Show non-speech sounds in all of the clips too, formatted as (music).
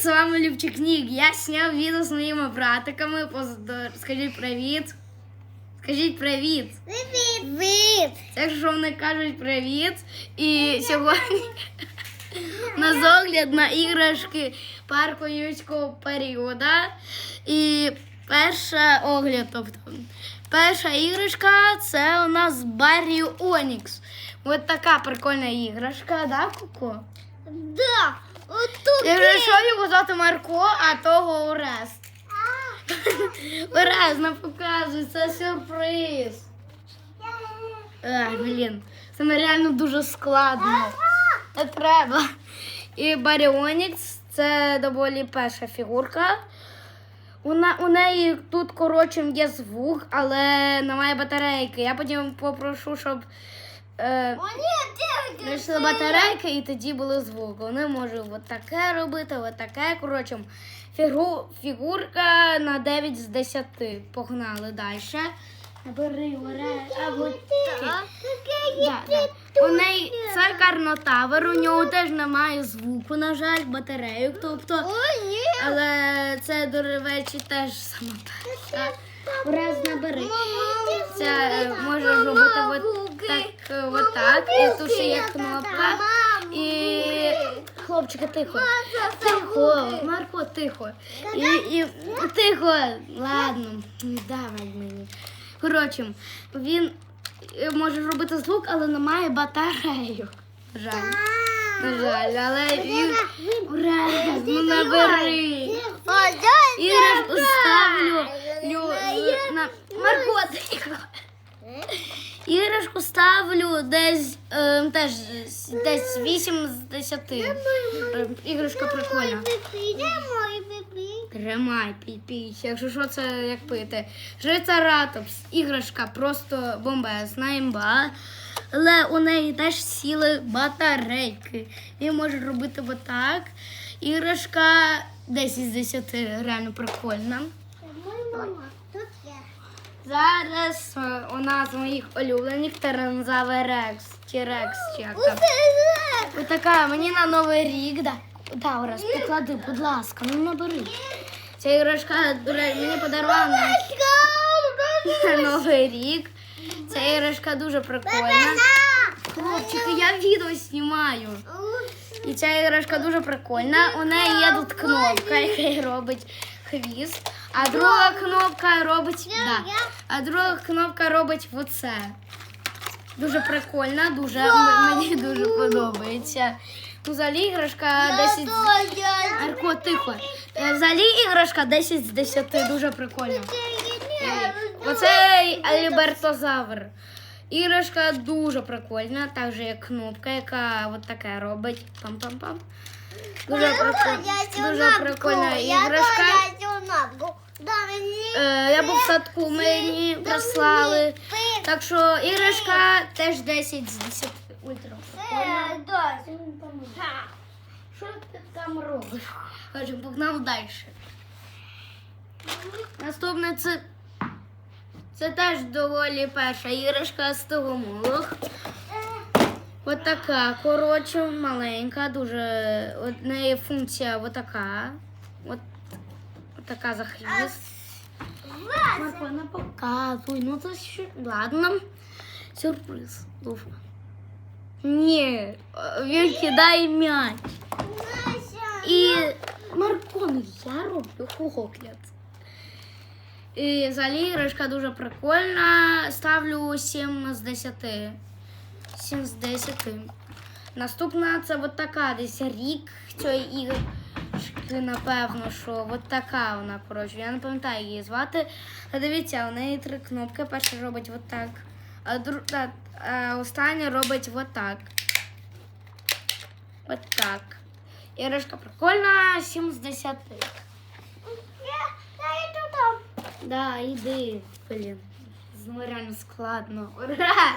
з вами Любчик Нік. Я зняв відео з моїми братиками. Скажіть привіт. Скажіть привіт. Привіт! Привіт! Так що вони кажуть привіт. І сьогодні у нас огляд на іграшки парку юрського періоду. І перша огляд, тобто. Перша іграшка це у нас Баррі Онікс. Ось така прикольна іграшка, да, Коко? Да! Я вже що його звати Марко, а того Орест. Орест, не показуй, це сюрприз. Ай, блін, це нереально дуже складно. Не треба. І Баріонікс це доволі перша фігурка. Вона, у неї тут, коротше, є звук, але немає батарейки. Я потім попрошу, щоб е, батарейки і тоді було звук. Вони можуть от таке робити, от таке. Коротше, фігу, фігурка на 9 з 10. Погнали далі. Або Так. Да, да. У неї це карнотавер, у нього теж немає звуку, на жаль, батарейок. Тобто, але це, до речі, теж перша. Раз набери. Це може робити от так, от так. І ще є кнопка. І хлопчики, тихо. Тихо, Марко, тихо. І, і тихо. Ладно, давай мені. Коротше, він е, може робити звук, але немає батарейок. На Жаль. На жаль, але він. Ну набери. Іграшку ставлю. Лю, на... Марко. Іграшку ставлю десь е, теж десь 8 з 10. Е, Іграшка прикольна. Тримай, пій-пій. Якщо що, це як пити. Трицератопс. Іграшка просто бомбезна імба. Але у неї теж сіли батарейки. Він може робити отак. Іграшка 10 з 10 реально прикольна. Зараз е, у нас з моїх улюблених Терензавер Рекс. Чи Рекс, чи як там. Ось така, мені на Новий рік, да. Да, Орес, поклади, будь ласка, ну набери. Ця іграшка, мені подарувала на, на Новий рік. Ця іграшка дуже прикольна. Хлопчики, я відео знімаю. І ця іграшка дуже прикольна. У неї є тут кнопка, яка робить хвіст. А друга кнопка робить. Да. А друга кнопка робить оце. Дуже прикольна, дуже м- мені дуже подобається. Ну, взагалі іграшка 10 з... Арко, тихо. Е, Взагалі іграшка 10 з 10, дуже прикольно. Е, Оце Альбертозавр. Іграшка дуже прикольна, так же як кнопка, яка от таке робить. Пам-пам-пам. Дуже, прикольна, дуже прикольна іграшка. Е, я був в садку, мені прислали. Так що іграшка теж 10 з 10. Ультра прикольна. Що ти там робиш? Каже, погнав далі. Наступне це. Це теж доволі перша іграшка з того молох. От така, коротше, маленька, дуже. От неї функція отака. От, от така за хвіст. Марко, не показуй. Ну це що. Ладно. Сюрприз. Дуже. Ні, е, він кидає м'яч. І Марко, ну я роблю огляд. І взагалі іграшка дуже прикольна. Ставлю 7 з 10. 7 з 10. Наступна це от така десь рік цієї іграшки, напевно, що от така вона, коротше. Я не пам'ятаю її звати. Та дивіться, у неї три кнопки. Перша робить от так. А, дру... а, а остання робить от так. От так. Іграшка прикольна, 7 з 10. Да, йди, блін. Знову реально складно. (laughs) Ура!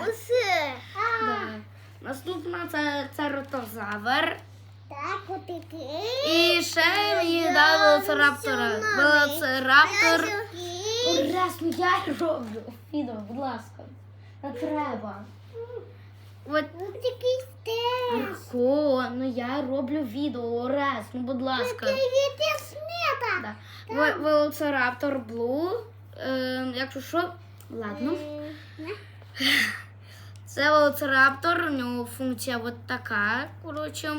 Да. Наступна це, це ротозавр. І ще мені дали велоцираптора. Велоцираптор. Ну я роблю. Фідо, будь ласка. Не треба. От Такий стеж. Ну я роблю відео раз, ну будь ласка. Привіт, снега. Да. Ве- Велоцираптор Блу. Е, якщо що, ладно. (laughs) Це велоцираптор, у нього функція от така, коротше.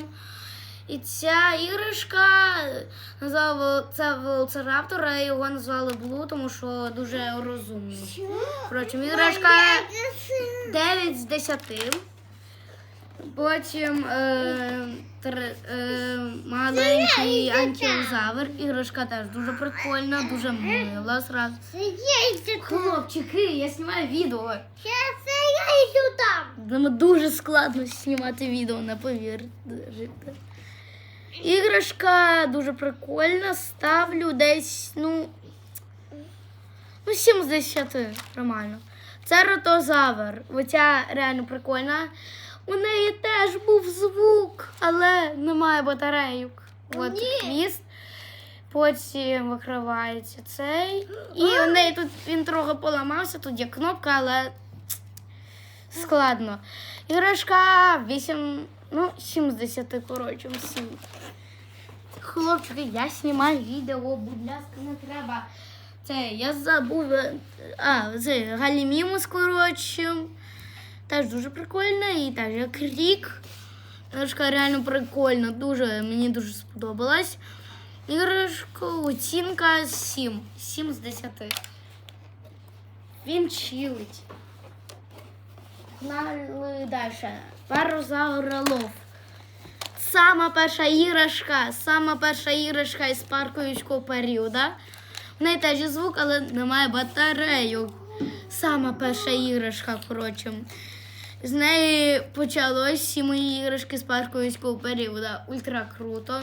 І ця іграшка назвала це велоцираптор, а його назвали Блу, тому що дуже розумний. Коротше, іграшка 9 з 10. Потім е, тр- е, маленький антилозавр. Іграшка теж дуже прикольна, дуже мила. Сразу. Хлопчики, я знімаю відео. Сейчас я йду там. Нам дуже складно знімати відео, не повірте. Іграшка дуже прикольна. Ставлю десь, ну. Ну, 7 з 10, нормально. Це ротозавр. Оця реально прикольна. У неї теж був звук, але немає батарейок. От хвіст. Потім викривається цей. І у неї тут він трохи поламався, тут є кнопка, але складно. Іграшка 8, ну, 7 з 10, коротше, 7. Хлопчики, я знімаю відео, будь ласка, не треба. Це я забув. е, А, це Галімімус, коротше. Теж дуже прикольна і теж як рік. Іграшка реально прикольна, дуже, мені дуже сподобалась. Іграшка оцінка 7. 7 з 10. Він чилить. Погнали далі. Парозавролов. Сама перша іграшка, сама перша іграшка із парку юрського періоду. В неї теж звук, але немає батарейок. Сама перша іграшка, коротше. З неї почалось всі мої іграшки з парку юрського періоду. Ультра круто.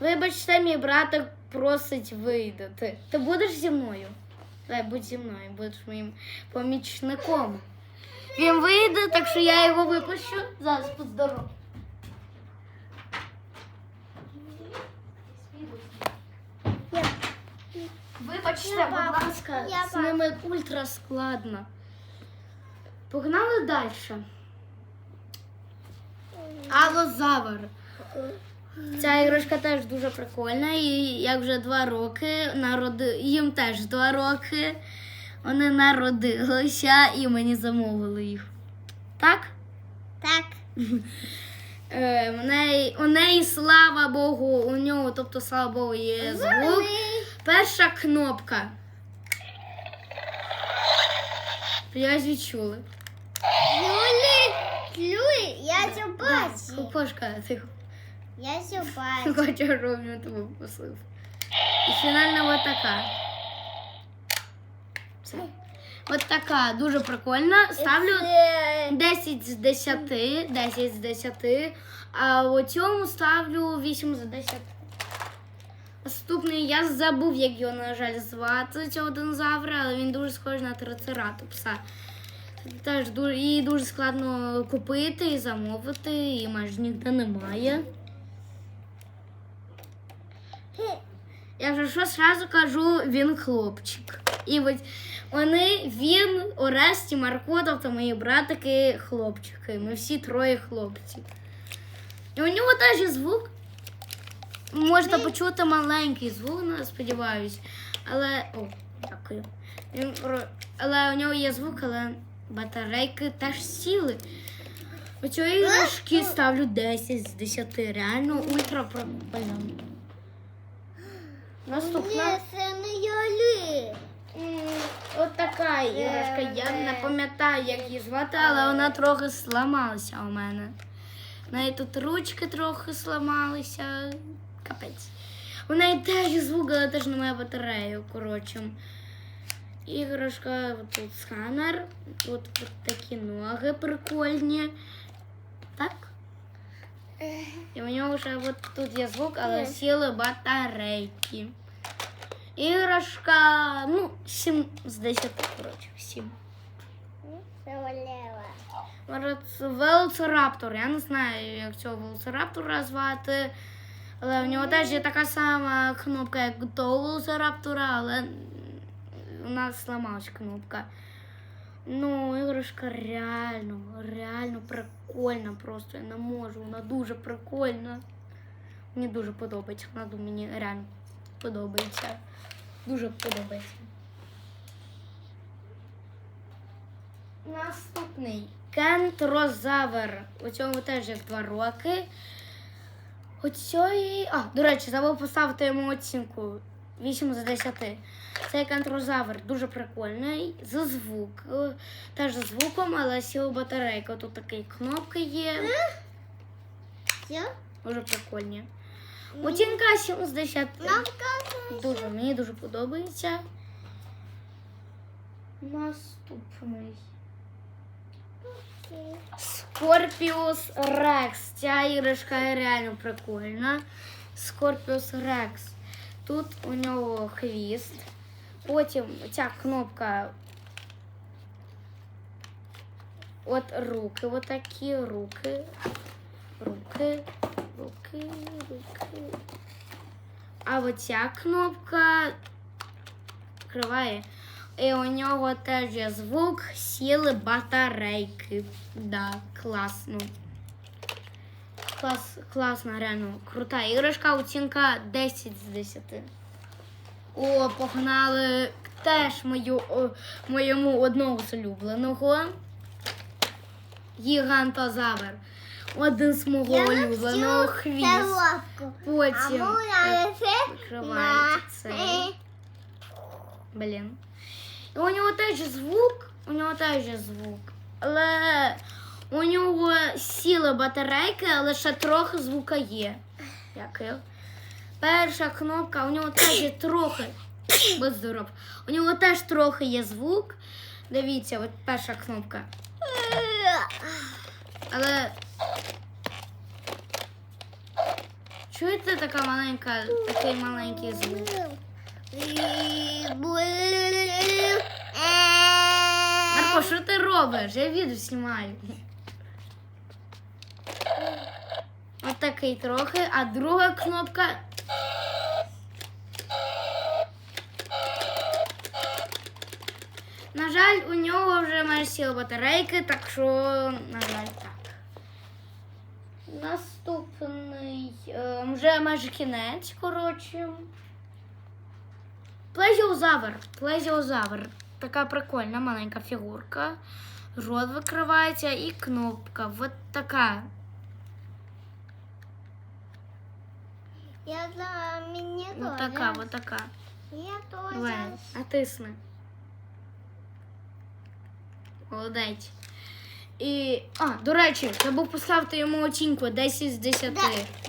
Вибачте, мій братик просить вийти. Ти будеш зі мною? Давай, будь зі мною, будеш моїм помічником. Він вийде, так що я його випущу. Зараз поздоров. Вибачте, будь ласка, я з ними ультра складно. Погнали далі. Алозавр. Ця іграшка теж дуже прикольна. І як вже два роки народи... їм теж два роки. Вони народилися і мені замовили їх. Так? Так. (laughs) Е, у, неї, у неї, слава Богу, у нього, тобто, слава Богу, є звук. Перша кнопка. Я відчули. Юлі, Юлі, я це бачу. Кукошка, ти Я це бачу. (laughs) хочеш ровно тебе послив. І фінальна от така. Все. От така, дуже прикольна. Ставлю Це- 10 з 10, 10 з 10, а у цьому ставлю 8 з 10. Наступний я забув, як його, на жаль, звати цього динозавра, але він дуже схожий на трицератопса. Теж дуже, її дуже складно купити і замовити, і майже ніде немає. Я вже що зразу кажу, він хлопчик. І от вони, він, Оресті, Марко, тобто мої братики, хлопчики. Ми всі троє хлопці. І у нього теж звук. Можете почути маленький звук, ну, сподіваюсь. Але. О, дякую. Він, але у нього є звук, але батарейки теж сіли. Оцю іграшки ставлю 10 з 10. Реально ультра прикольно. Наступна. Це не Юлі. От така іграшка. Я не пам'ятаю, як її звати, але вона трохи сламалася у мене. У неї тут ручки трохи сламалися. Капець. У неї теж звук, але теж немає батареї, коротше. Іграшка, тут сканер, тут такі ноги прикольні. Так? І у нього вже от тут є звук, але сіли батарейки. Іграшка, ну, 7 з 10, коротше, 7. Велоцираптор. Я не знаю, як цього велоцираптора звати. Але в нього теж є така сама кнопка, як того велоцираптора, але у нас зламалась кнопка. Ну, іграшка реально, реально прикольна просто. Я не можу. Вона дуже прикольна. Мені дуже подобається. Вона мені реально подобається. Дуже подобається. Наступний кентрозавр. У цьому теж є два роки. Оцьої. А, до речі, забув поставити йому оцінку 8 з 10. Цей кентрозавр дуже прикольний. За звук. е, Теж за звуком, але сіла батарейка. Тут такі кнопки є. Дуже прикольні. Оцінка 7 з 10. Дуже, мені дуже подобається. Наступний. Скорпіус Рекс. Ця іграшка реально прикольна. Скорпіус Рекс. Тут у нього хвіст. Потім ця кнопка. От руки, от такі руки. Руки, руки, руки. А оця кнопка відкриває. І у нього теж є звук сіли батарейки. Да, класно. Клас, класна, реально крута іграшка, оцінка 10 з 10. О, погнали теж мою, о, моєму одного з улюбленого. Гігантозавр. Один з мого улюбленого хвіст. Потім відкривається цей. Блін. У нього теж звук, у нього теж звук. Але у нього сіла батарейки, але ще трохи звука є. Дякую. Перша кнопка, у нього теж є трохи. Будь здоров. У нього теж трохи є звук. Дивіться, от перша кнопка. Але. Чуєте така маленька, такий маленький звук? Марко, що ти робиш? Я відео знімаю. Ось такий трохи, а друга кнопка. На жаль, у нього вже майже сіла батарейки, так що, на жаль, так. Наступний е, вже майже кінець, коротше. Плезіозавр. Плезіозавр. Така прикольна маленька фігурка. Рот викривається і кнопка. Вот така. Я за мені Вот тоже. така, вот така. Я тоже. Давай, натисни. Молодець. І. А, до речі, забув поставити йому оцінку 10 з 10. Да,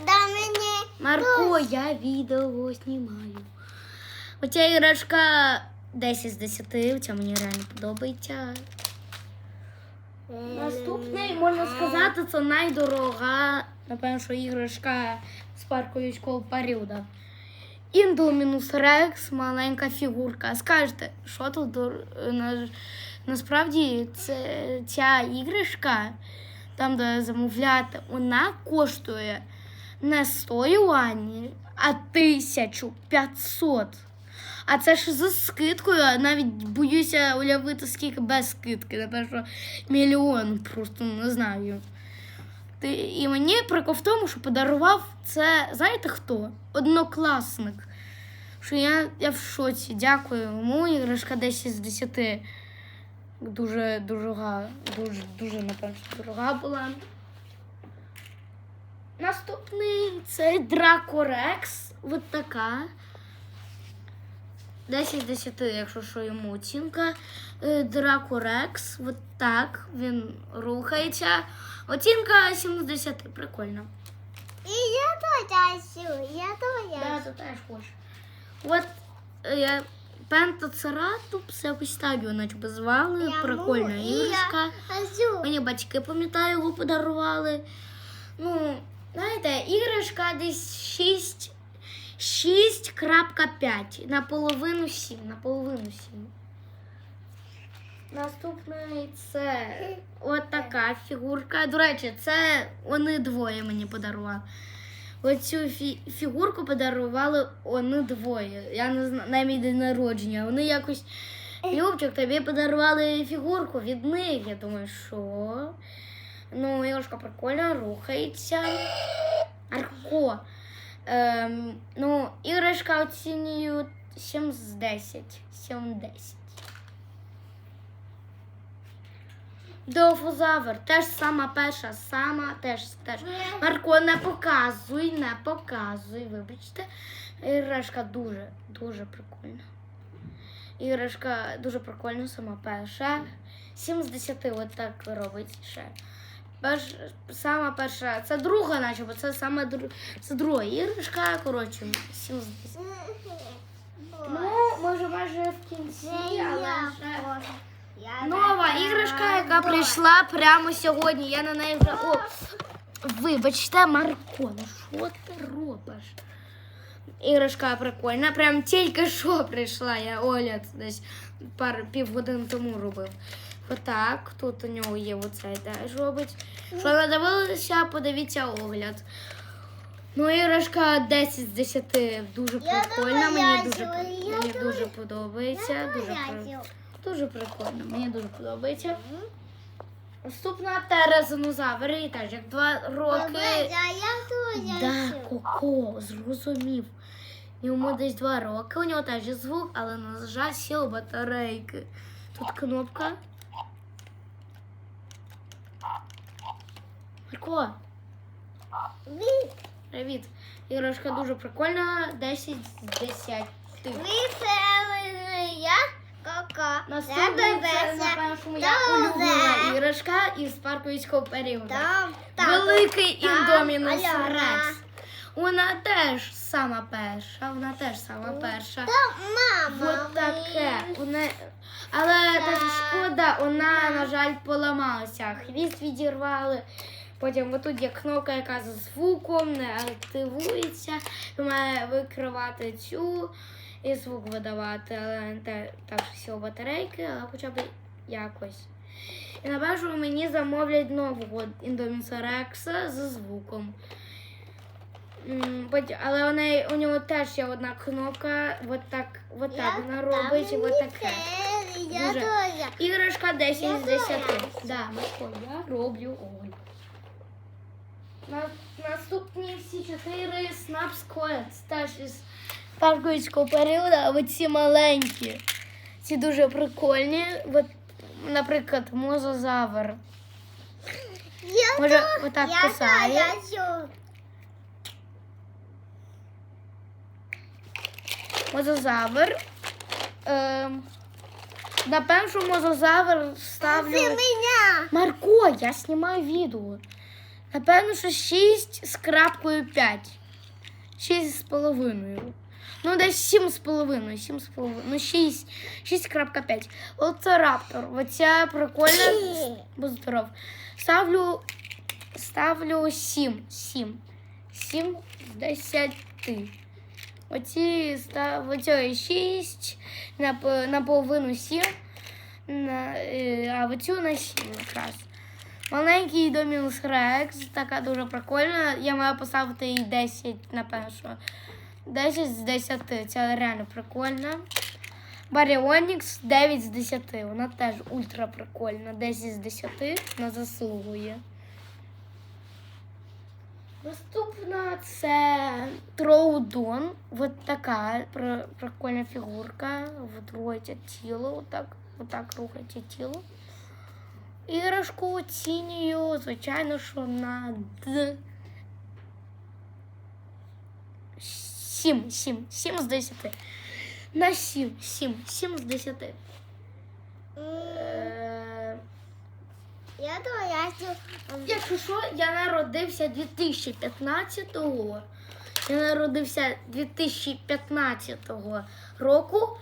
да мені. Марко, я відео знімаю. Оця іграшка 10 з 10, ця мені реально подобається. Наступний, можна сказати, це найдорога, напевно, що іграшка з парку військового періоду. Індомінус Рекс, маленька фігурка. Скажете, що тут на, насправді це, ця іграшка, там, де замовляти, вона коштує не 100 юанів, а 1500. А це ж за скидкою, навіть боюся уявити, скільки без скидки. Напевно, мільйон, просто не знаю. Ти, і мені прикол в тому, що подарував це, знаєте хто? Однокласник. Що я, я в шоці. Дякую йому. Іграшка 10 з 10. Дуже дорога, дуже, дуже, напевно, дорога була. Наступний це Дракорекс. От така. 10 з 10, якщо що йому оцінка. Е, Дракорекс, от так, він рухається. Оцінка 7 з 10, прикольно. І я хочу. Я теж. то теж хочу. От е, я Пентоцератупс, так його наче звали. Я Прикольна іграшка. Мені батьки, пам'ятаю, його подарували. Ну, знаєте, іграшка десь 6, 6.5. Наполовину 7. Наполовину 7. Наступний це от така фігурка. До речі, це вони двоє мені подарували. Оцю фі- фігурку подарували вони двоє. Я не знаю, на мій день народження. Вони якось Любчик, тобі подарували фігурку від них. Я думаю, що? Ну, іграшка прикольно, рухається. Арко. Ем, ну, іграшка оцінюю 7 з 10. 7 10. Дофозавр, теж сама перша, сама теж теж. Марко, не показуй, не показуй, вибачте. Іграшка дуже, дуже прикольна. Іграшка дуже прикольна, сама перша. 7 з 10 от так робить ще. Перш, сама перша, це друга, наче, бо це саме дру, це друга іграшка, коротше, 7 з 10. Ну, може, майже в кінці, але ще. Нова іграшка, яка прийшла прямо сьогодні. Я на неї вже. О, вибачте, Марко, ну що ти робиш? Іграшка прикольна. Прям тільки що прийшла. Я огляд десь пар півгодини тому робив. Отак, тут у нього є оцей теж робить. Що надивилися, подивіться огляд. Ну, іграшка 10 з 10 дуже прикольна. Мені дуже, мені дуже подобається. Дуже при- Дуже прикольно, мені дуже подобається. Наступна терезонозавр, і теж як два роки. Да, Коко, зрозумів. Йому десь два роки, у нього теж звук, але на жаль, сіла батарейки. Тут кнопка. Марко, привіт. Іграшка дуже прикольна, 10 з 10. Наступний це, напевно, що моя улюблена іграшка із парковського періоду. Великий індомінус Рекс. Вона теж сама перша. Вона теж сама перша. Мама. От таке. Вона... Але так шкода, вона, на жаль, поламалася. Хвіст відірвали. Потім отут є кнопка, яка за звуком не активується. Має викривати цю і звук видавати. Але не так що сіл батарейки, але хоча б якось. І напевно мені замовлять нового Indominus Rex зі звуком. Але у, неї, у нього теж є одна кнопка, от так, от так вона робить, і от таке. Дуже. Іграшка 10 з 10. теж. Да, Марко, я роблю Оль. На, наступні всі чотири Snaps Coins. Теж із парковського періоду, а оці маленькі. Ці дуже прикольні. От, наприклад, мозазавр. Я Може, тоже. отак Я кусає. тоже. Мозазавр. Ем, напевно, що мозазавр ставлю. Ты меня. Марко, я знімаю відео. Напевно, що 6 з крапкою 5. 6 з половиною. Ну, десь 7 з половиною. 7 з половиною. Ну, 6. 6.5. Оце раптор. Оця прикольна. Будь здоров. Ставлю. Ставлю 7. 7. 7 з 10. Оці став оцю 6 на, на половину 7. На, е, а оцю на 7 якраз. Маленький Домінус Рекс, така дуже прикольна. Я маю поставити їй 10, напевно, що 10 з 10. Це реально прикольно. Баріонікс 9 з 10. Вона теж ультра прикольна. 10 з 10. Вона заслугує. Наступна це Троудон. От така прикольна фігурка. Рухається тіло. Отак, отак рухається тіло. Іграшку оцінюю, звичайно, що на Д. 7, 7, 7 з 10. На 7, 7, 7 з 10. Е, Я тоже. Я. Якщо що, я народився 2015-го. Я народився 2015 року.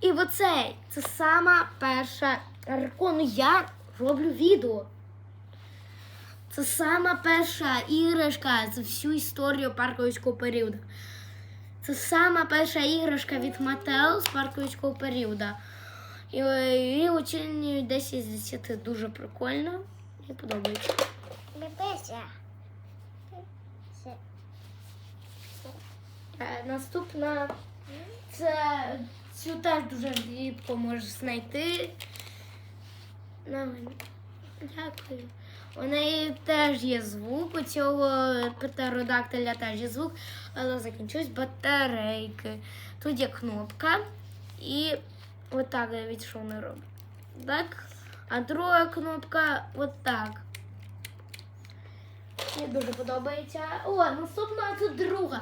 І оцей це сама перша аркону. Я роблю відео. Це сама перша іграшка за всю історію парковського періоду. Це сама перша іграшка від Mattel з парковського періоду. І її оцінюю 10 з 10 дуже прикольно. Мені подобається. Е, Наступна це Цю теж дуже ліпко можеш знайти. На мені. Дякую. У неї теж є звук. У цього птеродактиля теж є звук, але закінчусь батарейки. Тут є кнопка і отак від що вона робить. Так. А друга кнопка отак. Мені дуже подобається. О, наступна тут друга.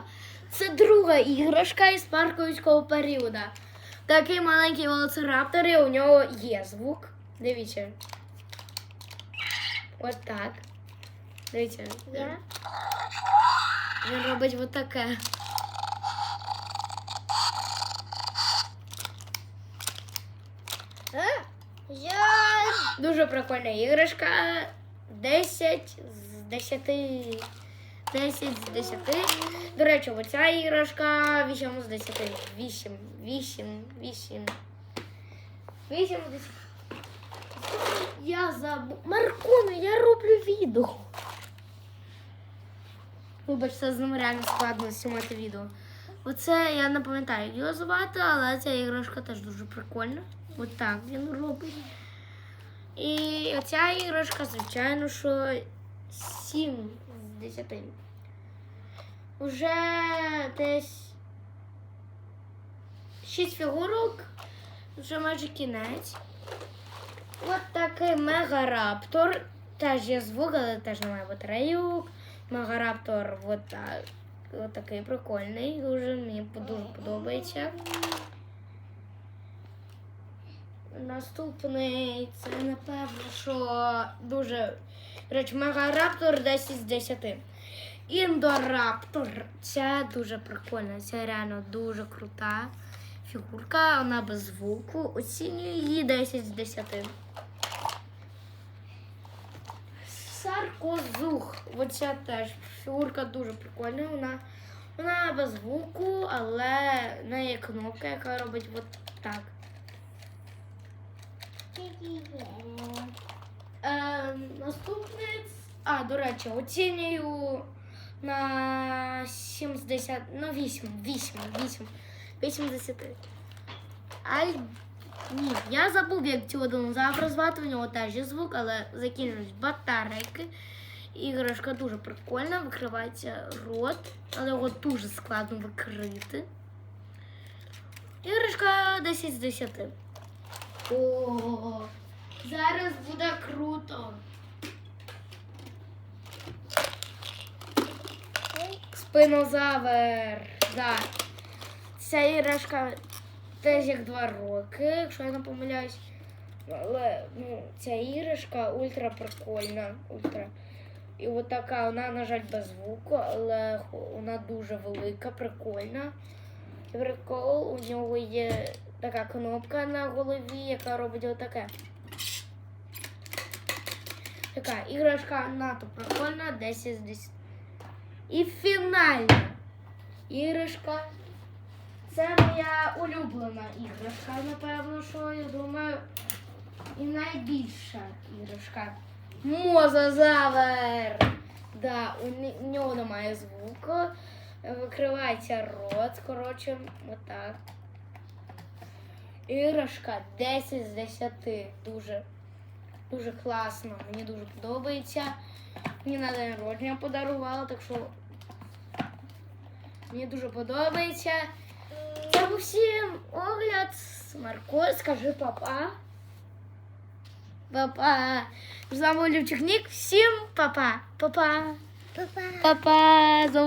Це друга іграшка із парковського періоду. Такий маленький велоцираптор, і у нього є звук. Дивіться. Ось так. Дивіться. Я? Він робить отаке. Е? Я. Дуже прикольна іграшка. 10 з 10. 10 з 10. До речі, оця іграшка 8 з 10. 8, 8, 8. 8 з 10. Я забув. Марконе, я роблю відео. Вибач, це з ним реально складно знімати відео. Оце я не пам'ятаю, як його звати, але ця іграшка теж дуже прикольна. От так він робить. І оця іграшка, звичайно, що 7 з 10. Уже десь 6 фігурок, вже майже кінець. От такий мегараптор. Теж є звук, але теж немає батарейок. Мегараптор от, от такий прикольний. Дуже мені дуже подобається. Наступний це напевно, що дуже. Речі, мегараптор 10 з 10. Індораптор. Це дуже прикольна. Це реально дуже крута фігурка. Вона без звуку. Оцінюю її 10 з 10. Саркозух. Оця теж фігурка дуже прикольна. Вона, вона без звуку, але в неї є кнопка, яка робить от так. Е, наступний. А, до речі, оцінюю на 7 з 10, ну 8, 8, 8, 8 з 10. Ай, ні, я забув, як цього динозавра звати, у нього теж є звук, але закінчують батарейки. Іграшка дуже прикольна, викривається рот, але його дуже складно викрити. Іграшка 10 з 10. О, зараз буде круто. Спинозавр. Да. Ця іграшка теж як два роки, якщо я не помиляюсь. Але ну, ця іграшка ультра прикольна. Ультра. І от така, вона, на жаль, без звуку, але вона дуже велика, прикольна. І Прикол, у нього є така кнопка на голові, яка робить отаке. Така іграшка надто прикольна, 10 з 10. І фінальна іграшка. Це моя улюблена іграшка, напевно, що я думаю. І найбільша іграшка. Мозазавр. Да, у нього немає звуку. Викривається рот, коротше, отак. Іграшка 10 з 10. Дуже, дуже класно. Мені дуже подобається. Мені на день народження подарувала, так що мені дуже подобається. Це був всім огляд. Марко, скажи папа. Папа. З вами Любчик Нік. Всім папа. Папа. Папа. Папа. З вами